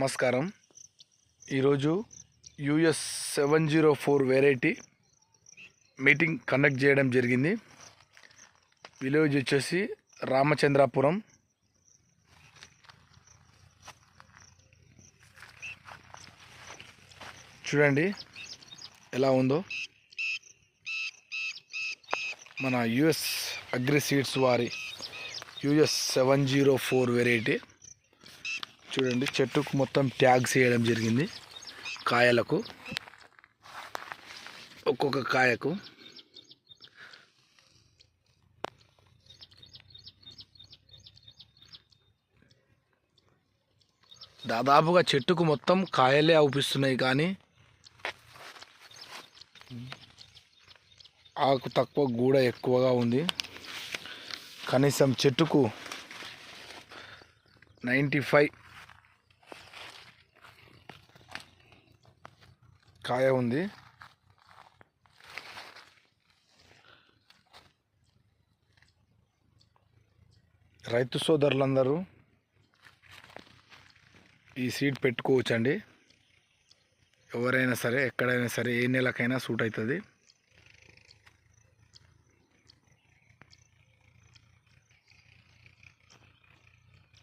నమస్కారం. ఈరోజు US seven zero four variety meeting conduct చేయడం జరిగింది. విలేజ్ వచ్చేసి రామచంద్రాపురం. చూడండి ఎలా ఉందో. మన యుఎస్ అగ్రి సీడ్స్ వారి US seven zero four variety. చూడండి చెట్టుకు మొత్తం ట్యాగ్స్ వేయడం జరిగింది. కాయలకు. ఒక్కొక్క కాయకు. దాదాపుగా చెట్టుకు మొత్తం కాయలే అవుపిస్తున్నాయి కానీ ఆకు తక్కువ గూడ ఎక్కువగా ఉంది. కనీసం చెట్టుకు నైంటీ ఫైవ్ కాయ ఉంది. రైతు సోదరులందరూ ఈ సీడ్ పెట్టుకోవచ్చండి. ఎవరైనా సరే ఎక్కడైనా సరే ఏ నెలకైనా సూట్ అవుతుంది.